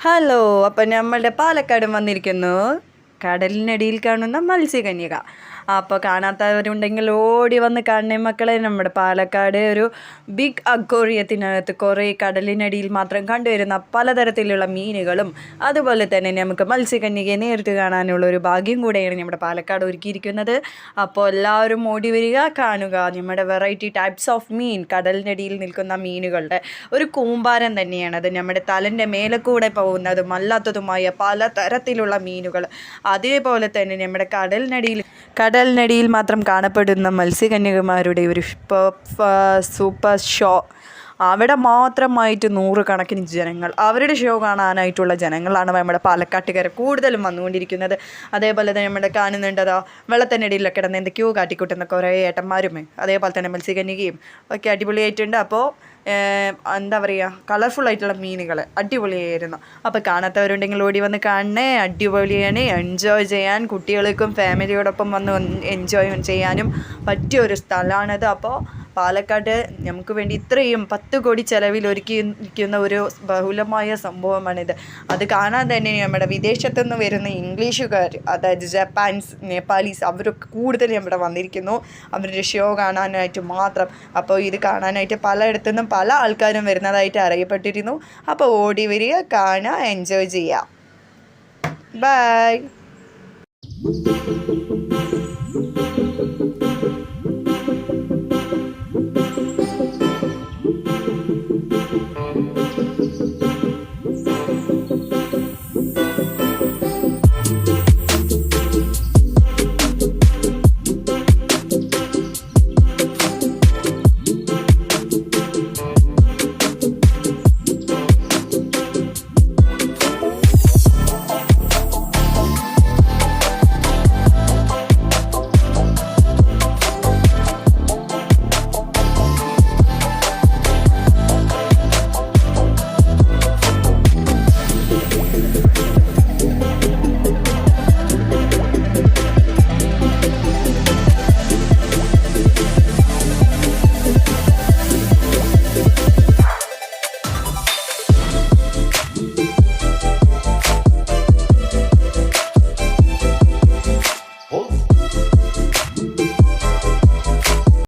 Hello അപ്പം നമ്മളുടെ പാലക്കാടും വന്നിരിക്കുന്നു. കടലിനടിയിൽ കാണുന്ന മത്സ്യകന്യക. അപ്പോൾ കാണാത്തവരുണ്ടെങ്കിൽ ഓടി വന്ന് കാണണേ മക്കളെ. നമ്മുടെ പാലക്കാട് ഒരു ബിഗ് അക്വേറിയത്തിനകത്ത് കുറേ കടലിനടിയിൽ മാത്രം കണ്ടുവരുന്ന പലതരത്തിലുള്ള മീനുകളും അതുപോലെ തന്നെ നമുക്ക് മത്സ്യകന്യകയെ നേരിട്ട് കാണാനുള്ള ഒരു ഭാഗ്യം കൂടെയാണ് നമ്മുടെ പാലക്കാട് ഒരുക്കിയിരിക്കുന്നത്. അപ്പോൾ എല്ലാവരും ഓടി വരിക കാണുക. നമ്മുടെ വെറൈറ്റി ടൈപ്സ് ഓഫ് മീൻ കടലിനടിയിൽ നിൽക്കുന്ന മീനുകളുടെ ഒരു കൂമ്പാരം തന്നെയാണ്. അത് നമ്മുടെ തലന്റെ മേലെ കൂടെ പോകുന്നതും അല്ലാത്തതുമായ പലതരത്തിലുള്ള മീനുകൾ. അതേപോലെ തന്നെ നമ്മുടെ കടലിനടിയിൽ കടലിനടിയിൽ മാത്രം കാണപ്പെടുന്ന മത്സ്യകന്യകമാരുടെ ഒരു സൂപ്പർ ഷോ അവിടെ മാത്രമായിട്ട് നൂറുകണക്കിന് ജനങ്ങൾ അവരുടെ ഷോ കാണാനായിട്ടുള്ള ജനങ്ങളാണ് നമ്മുടെ പാലക്കാട്ടുകാർ കൂടുതലും വന്നുകൊണ്ടിരിക്കുന്നത്. അതേപോലെ തന്നെ നമ്മുടെ കാണുന്നുണ്ടതോ വെള്ളത്തിന്റെ ഇടയിലൊക്കെ കിടന്ന് എന്തൊക്കെയോ കാട്ടിക്കൂട്ടുന്ന കുറേ ഏട്ടന്മാരും അതേപോലെ തന്നെ മത്സ്യകന്യകയും ഒക്കെ അടിപൊളിയായിട്ടുണ്ട്. അപ്പോൾ എന്താ പറയുക കളർഫുൾ ആയിട്ടുള്ള മീനുകൾ അടിപൊളിയായിരുന്നു. അപ്പോൾ കാണാത്തവരുണ്ടെങ്കിൽ ഓടി വന്ന് കാണണേ അടിപൊളിയാണ് എൻജോയ് ചെയ്യാൻ കുട്ടികൾക്കും ഫാമിലിയോടൊപ്പം വന്ന് എൻജോയ് ചെയ്യാനും പറ്റിയ ഒരു സ്ഥലമാണത്. അപ്പോൾ പാലക്കാട് നമുക്ക് വേണ്ടി ഇത്രയും പത്ത് കോടി ചെലവിൽ ഒരുക്കിയിരിക്കുന്ന ഒരു ബഹുലമായ സംഭവമാണിത്. അത് കാണാൻ തന്നെ നമ്മുടെ വിദേശത്തു നിന്ന് വരുന്ന ഇംഗ്ലീഷുകാർ അതായത് ജപ്പാൻസ് നേപ്പാളീസ് അവരൊക്കെ കൂടുതൽ ഇവിടെ വന്നിരിക്കുന്നു. അവരുടെ ഷോ കാണാനായിട്ട് മാത്രം. അപ്പോൾ ഇത് കാണാനായിട്ട് പലയിടത്തുനിന്നും പല ആൾക്കാരും വരുന്നതായിട്ട് അറിയപ്പെട്ടിരുന്നു. അപ്പോൾ ഓടി വരിക കാണുക എൻജോയ് ചെയ്യുക. ബൈ